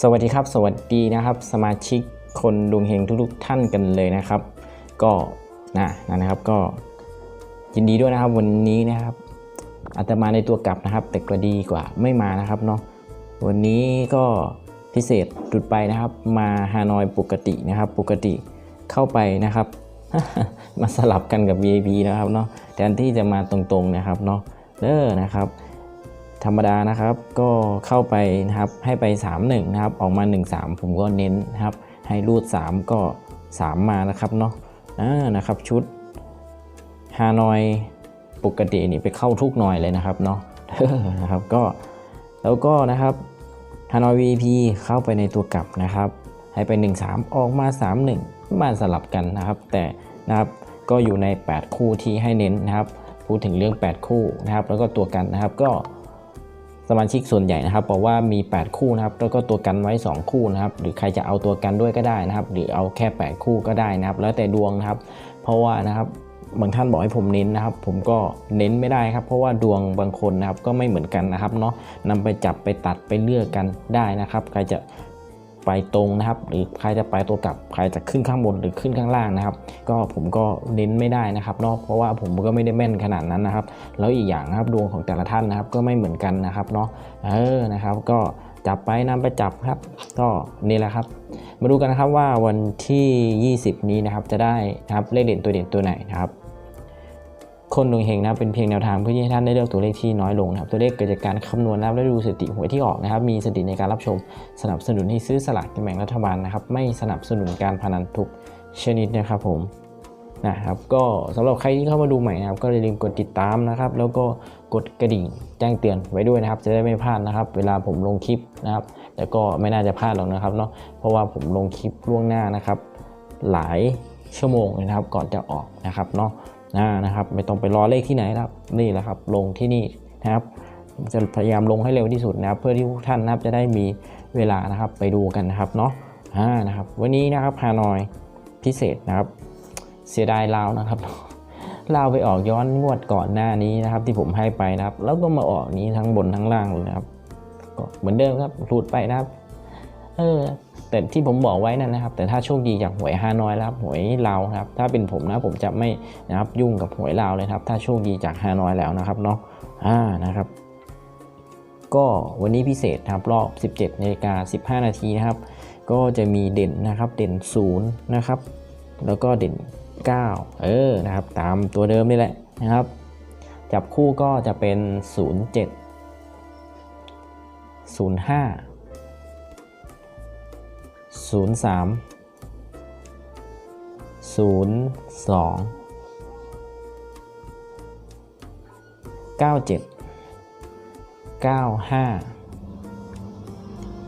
สวัสดีครับ สวัสดีนะครับ สมาชิกคนดวงเฮงทุกๆท่านกันเลยนะครับ ก็นะนะครับก็ยินดีด้วยนะครับวันนี้นะครับอาตมาในตัวกลับนะครับ แต่ก็ดีกว่าไม่มานะครับเนาะวันนี้ก็พิเศษจุดไปนะครับ มาฮานอยปกตินะครับ ปกติเข้าไปนะครับ มาสลับกันกับ VIP นะครับเนาะแทนที่จะมาตรงๆนะครับเนาะเออนะครับ ธรรมดานะครับ ก็เข้าไปนะครับให้ไป 3 1 นะครับ ออกมา 1 3 ผมก็เน้นนะครับ ให้รูด 3 ก็ 3 มานะครับเนาะอ่านะครับชุดฮานอยปกตินี่ไปเข้าทุกหน่อยเลยนะครับเนาะนะครับก็แล้วก็นะครับฮานอย VP เข้าไปในตัวกลับนะครับ ให้ไป 1 3 ออกมา 3 1 มาสลับกันนะครับ แต่นะครับก็อยู่ใน 8 คู่ที่ให้เน้นนะครับ พูดถึงเรื่อง 8 คู่นะครับ แล้วก็ตัวกันนะครับก็ สมาชิกส่วนใหญ่นะครับบอกว่ามี 8 คู่นะครับแล้วก็ตัวกันไว้ 2 คู่นะครับ หรือใครจะเอาตัวกันด้วยก็ได้นะครับ หรือเอาแค่ 8 คู่ก็ได้นะครับ แล้วแต่ดวงนะครับ เพราะว่านะครับบางท่านบอกให้ผมเน้นนะครับ ผมก็เน้นไม่ได้ครับ เพราะว่าดวงบางคนนะครับก็ไม่เหมือนกันนะครับเนาะนำไปจับไปตัดไปเลือกกันได้นะครับ ใครจะ ไปตรงนะครับ หรือใครจะไปตัวกลับใครจะขึ้นข้างบนหรือขึ้นข้างล่างนะครับ ก็ผมก็เน้นไม่ได้นะครับเนาะเพราะว่าผมก็ไม่ได้แม่นขนาดนั้นนะครับ แล้วอีกอย่างนะครับดวงของแต่ละท่านนะครับ ก็ไม่เหมือนกันนะครับเนาะเออนะครับ ก็จับไปนำไปจับครับ ก็นี่แหละครับ มาดูกันนะครับว่าวันที่ 20 นี้นะครับจะได้นะครับเลขเด่นตัวเด่นตัวไหนนะครับ คนดวงเฮงนะครับเป็นเพียงแนวทางเพื่อที่ให้ท่านได้เลือกตัวเลขที่น้อยลงนะครับตัวเลขเกิดจากการคำนวณนะครับและดูสถิติหวยที่ออกนะครับ มีสถิติในการรับชม สนับสนุนให้ซื้อสลากกินแบ่งรัฐบาลนะครับ ไม่สนับสนุนการพนันทุกชนิดนะครับผมนะครับก็สำหรับใครที่เข้ามาดูใหม่นะครับ ก็อย่าลืมกดติดตามนะครับ แล้วก็กดกระดิ่งแจ้งเตือนไว้ด้วยนะครับ จะได้ไม่พลาดนะครับ เวลาผมลงคลิปนะครับ แต่ก็ไม่น่าจะพลาดหรอกนะครับเนาะเพราะว่าผมลงคลิปล่วงหน้านะครับ หลายชั่วโมงนะครับ ก่อนจะออกนะครับเนาะ นะครับไม่ต้องไปรอเลขที่ไหนครับนี่แหละครับลงที่นี่นะครับจะพยายามลงให้เร็วที่สุดนะครับ เพื่อที่ทุกท่านนะครับจะได้มีเวลานะครับไปดูกันนะครับเนาะอ่านะครับ วันนี้นะครับฮานอยพิเศษนะครับ เสียดายลาวนะครับลาวไปออกย้อนงวดก่อนหน้านี้นะครับ ที่ผมให้ไปนะครับ แล้วก็มาออกนี้ทั้งบนทั้งล่างเลยนะครับก็เหมือนเดิมครับหลุดไปนะครับ เออ แต่ที่ผมบอกไว้นั่นนะครับ แต่ถ้าโชคดีจากหวยฮานอยแล้วหวยลาวครับ ถ้าเป็นผมนะผมจะไม่นะครับยุ่งกับหวยลาวเลยครับ ถ้าโชคดีจากฮานอยแล้วนะครับเนาะอ่านะครับ ก็วันนี้พิเศษครับรอบ 17นาฬิกา15 นาทีนะครับ ก็จะมีเด่นนะครับเด่น0นะครับ แล้วก็เด่น 9 เออนะครับ ตามตัวเดิมนี่แหละนะครับ จับคู่ก็จะเป็น 07 05 03 02 97 95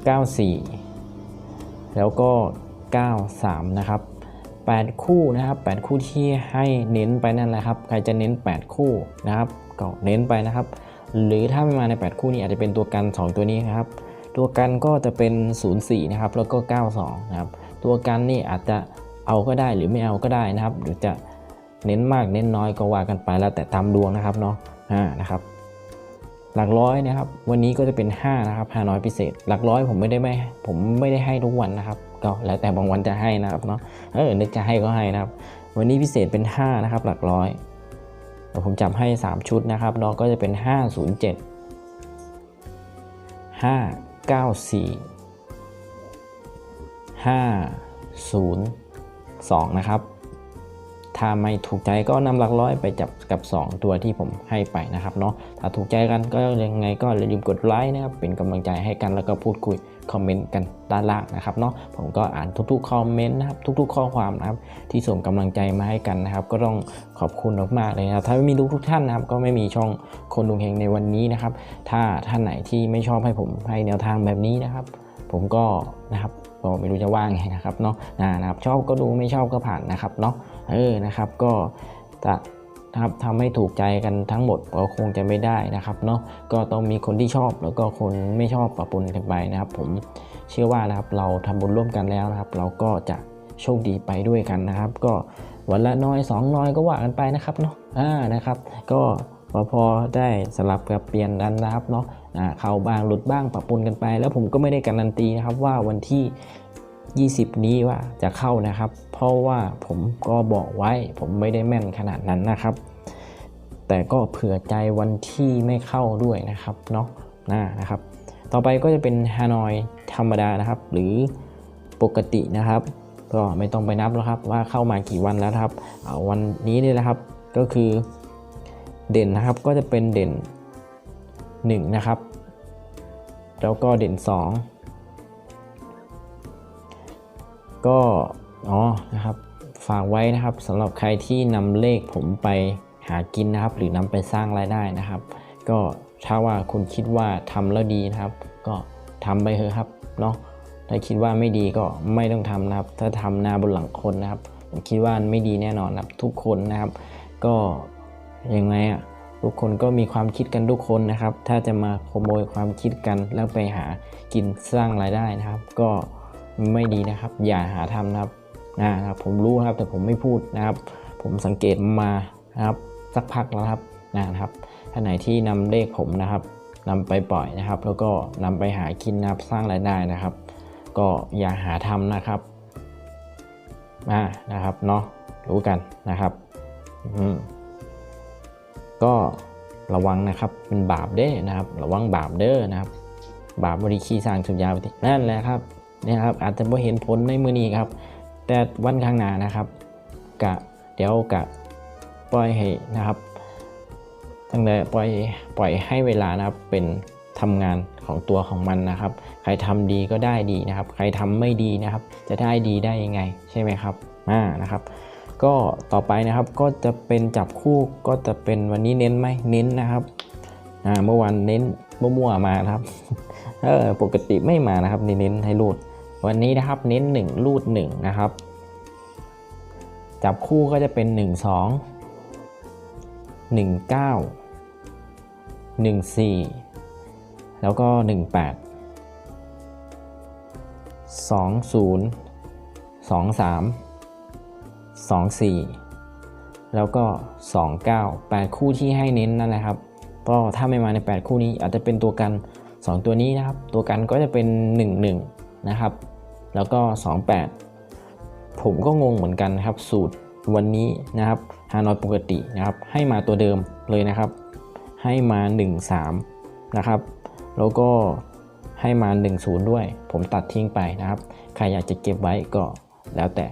94แล้วก็ 93 นะครับ 8 คู่นะครับ 8 คู่ที่ให้เน้นไปนั่นแหละครับ ใครจะเน้น 8 คู่นะครับ ก็เน้นไปนะครับ หรือถ้าไม่มาใน 8 คู่นี้อาจจะเป็นตัวกัน 2 ตัวนี้นะครับ ตัวกันก็จะเป็น 04 นะครับ แล้วก็ 92 นะครับ ตัวกันนี่อาจจะเอาก็ได้หรือไม่เอาก็ได้นะครับ หรือจะเน้นมากเน้นน้อยก็ว่ากันไปแล้วแต่ตามดวงนะครับเนาะอ่านะครับ หลักร้อยนะครับ วันนี้ก็จะเป็น 5 นะครับ5น้อยพิเศษ หลักร้อยผมไม่ได้ไม่ผมไม่ได้ให้ทุกวันนะครับ ก็แล้วแต่บางวันจะให้นะครับเนาะเออนึกจะให้ก็ให้นะครับ วันนี้พิเศษเป็น 5 นะครับ หลักร้อยเดี๋ยวผมจับให้ 3 ชุดนะครับเนาะก็จะเป็น 507 594 502นะครับ ถ้าไม่ถูกใจก็นำหลักร้อยไปจับกับ 2 ตัวที่ผมให้ไปนะครับเนาะถ้าถูกใจกันก็ยังไงก็อย่าลืมกดไลค์นะครับเป็นกำลังใจให้กันแล้วก็พูดคุยคอมเมนต์กันด้านล่างนะครับเนาะผมก็อ่านทุกๆคอมเมนต์นะครับทุก ๆ ข้อความนะครับที่ส่งกำลังใจมาให้กันนะครับ ก็ต้องขอบคุณมากๆเลยนะครับถ้าไม่มีทุกทุกๆท่านนะครับ ก็ไม่มีช่องคนดวงเฮงในวันนี้นะครับ ถ้าท่านไหนที่ไม่ชอบให้ผมให้แนวทางแบบนี้นะครับ ผมก็นะครับ ก็ไม่รู้จะว่าไงนะครับเนาะนะครับชอบก็ดูไม่ชอบก็ผ่านนะครับเนาะเออนะครับก็จะครับทำให้ถูกใจกันทั้งหมดก็คงจะไม่ได้นะครับเนาะก็ต้องมีคนที่ชอบแล้วก็คนไม่ชอบปะปนกันไปนะครับ ผมเชื่อว่านะครับเราทำบุญร่วมกันแล้วนะครับ เราก็จะโชคดีไปด้วยกันนะครับ ก็วันละน้อยสองน้อยก็ว่ากันไปนะครับเนาะอ่านะครับ ก็พอพอได้สลับกับเปลี่ยนกันนะครับเนาะ เข้าบ้างหลุดบ้างปะปนกันไป แล้วผมก็ไม่ได้การันตีนะครับว่าวันที่ 20 นี้ว่าจะเข้านะครับ เพราะว่าผมก็บอกไว้ผมไม่ได้แม่นขนาดนั้นนะครับ แต่ก็เผื่อใจวันที่ไม่เข้าด้วยนะครับเนาะนะนะครับ ต่อไปก็จะเป็นฮานอยธรรมดานะครับ หรือปกตินะครับ ก็ไม่ต้องไปนับแล้วครับว่าเข้ามากี่วันแล้วครับวันนี้นี่แหละครับก็คือเด่นนะครับก็จะเป็นเด่น 1 นะครับ แล้วก็เด่น 2 ก็อ๋อนะครับฝากไว้นะครับสำหรับใครที่นำเลขผมไปหากินนะครับ หรือนำไปสร้างรายได้นะครับ ก็ถ้าว่าคุณคิดว่าทำแล้วดีนะครับ ก็ทำไปเถอะครับเนาะถ้าคิดว่าไม่ดีก็ไม่ต้องทำนะครับ ถ้าทำนาบนหลังคนนะครับผมคิดว่าไม่ดีแน่นอนนะครับทุกคนนะครับ ก็ยังไงอะ ทุกคนก็มีความคิดกันทุกคนนะครับ ถ้าจะมาขโมยความคิดกันแล้วไปหากินสร้างรายได้นะครับ ก็ไม่ดีนะครับ อย่าหาทำนะครับนะครับผมรู้ครับแต่ผมไม่พูดนะครับ ผมสังเกตมานะครับสักพักแล้วครับนะครับท่านไหนที่นำเลขผมนะครับนำไปปล่อยนะครับ แล้วก็นำไปหากินนะครับสร้างรายได้นะครับ ก็อย่าหาทำนะครับอ่านะครับเนาะรู้กันนะครับ อืม ก็ระวังนะครับเป็นบาปเด้อนะครับ ระวังบาปเด้อนะครับ บาปบริคีสร้างสุญญาปฏินั่นแหละครับนี่ครับอาจจะไม่เห็นผลในมือนี้ครับ แต่วันข้างหน้านะครับกะเดี๋ยวกะปล่อยให้นะครับตั้งแต่ปล่อยปล่อยให้เวลานะครับเป็นทำงานของตัวของมันนะครับ ใครทำดีก็ได้ดีนะครับ ใครทำไม่ดีนะครับ จะได้ดีได้ยังไง ใช่ไหมครับอ่านะครับ ก็ต่อไปนะครับก็จะเป็นจับคู่ก็จะเป็นวันนี้เน้นไหมเน้นนะครับอ่าเมื่อวานเน้นมั่วๆมาครับเออปกติไม่มานะครับเน้นให้รูด วันนี้นะครับเน้น 1 รูด1นะครับ จับคู่ก็จะเป็น 1 2 1 9 1 4 แล้วก็ 1 8 2 0 2 3 2 4 แล้วก็ 2 9 8 คู่ที่ให้เน้นนั่นแหละครับก็ถ้าไม่มาใน 8 คู่นี้อาจจะเป็นตัวกัน 2 ตัวนี้นะครับ ตัวกันก็จะเป็น 1 1 นะครับ แล้วก็ 28 ผมก็งงเหมือนกันครับ สูตรวันนี้นะครับฮานอยปกตินะครับให้มาตัวเดิมเลยนะครับ ให้มา 1 3 นะครับ แล้วก็ให้มา 1 0 ด้วย ผมตัดทิ้งไปนะครับ ใครอยากจะเก็บไว้ก็แล้วแต่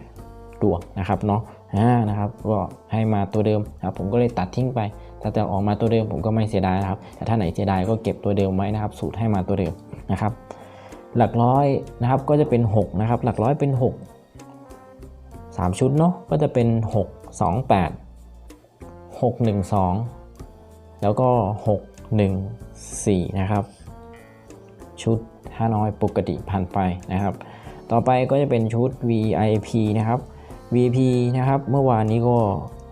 วนะครับเนาะอ่านะครับก็ให้มาตัวเดิมครับผมก็เลยตัดทิ้งไปถ้าจะออกมาตัวเดิมผมก็ไม่เสียดายนะครับ แต่ถ้าไหนเสียดายก็เก็บตัวเดิมไว้นะครับ สูตรให้มาตัวเดิมนะครับ หลักร้อยนะครับก็จะเป็น6นะครับหลักร้อยเป็น 6 3 ชุดเนาะก็จะเป็น 6 2 8 6 1 2 แล้วก็ 6 1 4 นะครับ ชุดห้าน้อยปกติผ่านไปนะครับ ต่อไปก็จะเป็นชุด VIP นะครับ VIP นะครับ เมื่อวานนี้ก็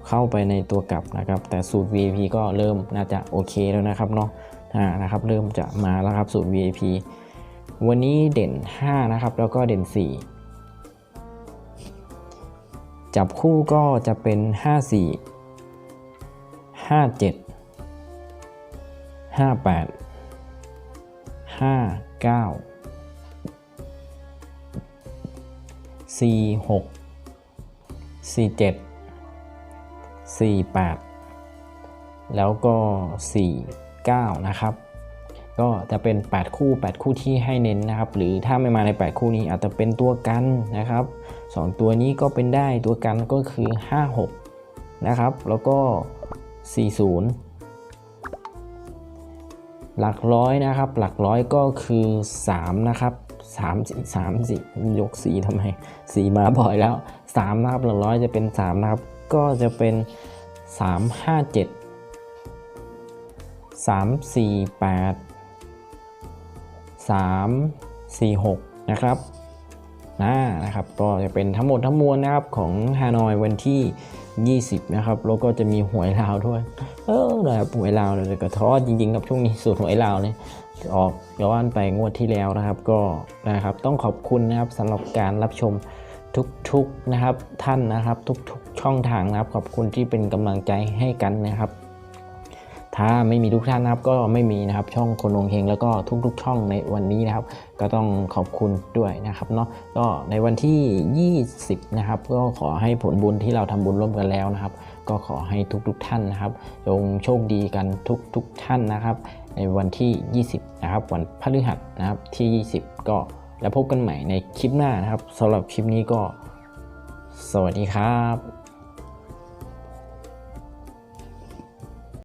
เข้าไปในตัวกลับนะครับ แต่สูตร VIP ก็เริ่มน่าจะโอเคแล้วนะครับเนาะนะครับ เริ่มจะมาแล้วครับสูตร VIP วันนี้เด่น 5 นะครับ แล้วก็เด่น 4 จับคู่ก็จะเป็น 54 57 58 59 46 47 48แล้วก็49นะครับ ก็จะเป็น 8 คู่ 8 คู่ที่ให้เน้นนะครับ หรือถ้าไม่มาใน 8 คู่นี้อาจจะเป็นตัวกันนะครับ 2 ตัวนี้ก็เป็นได้ตัวกันก็คือ 56 นะครับ แล้วก็ 40หลักร้อยนะครับ หลักร้อยก็คือ 3 นะครับ3 3 4ยกสีทำไมสีมาบ่อยแล้ว 3นะครับหลักร้อยจะเป็น3นะครับก็จะเป็น 3 5 7 3 4 8 3 4 6 นะครับนะนะครับก็จะเป็นทั้งหมดทั้งมวลนะครับของฮานอยวันที่ 20 นะครับ แล้วก็จะมีหวยลาวด้วย เออนะครับหวยลาวเลยก็ท้อจริงๆกับช่วงนี้สูตรหวยลาวเนี่ยออกย้อนไปงวดที่แล้วนะครับ ก็นะครับต้องขอบคุณนะครับสำหรับการรับชม ทุกๆนะครับท่านนะครับ ทุกๆช่องทางนะครับขอบคุณที่เป็นกำลังใจให้กันนะครับ ถ้าไม่มีทุกท่านนะครับก็ไม่มีนะครับช่องคนดวงเฮงแล้วก็ทุกๆ ช่องในวันนี้นะครับ ก็ต้องขอบคุณด้วยนะครับเนาะก็ในวันที่ 20 นะครับ ก็ขอให้ผลบุญที่เราทำบุญร่วมกันแล้วนะครับ ก็ขอให้ทุกๆท่านนะครับจงโชคดีกันทุกๆท่านนะครับ ในวันที่ 20 นะครับ วันพฤหัสนะครับที่ 20 ก็ แล้วพบกันใหม่ในคลิปหน้านะครับสำหรับคลิปนี้ก็ สวัสดีครับ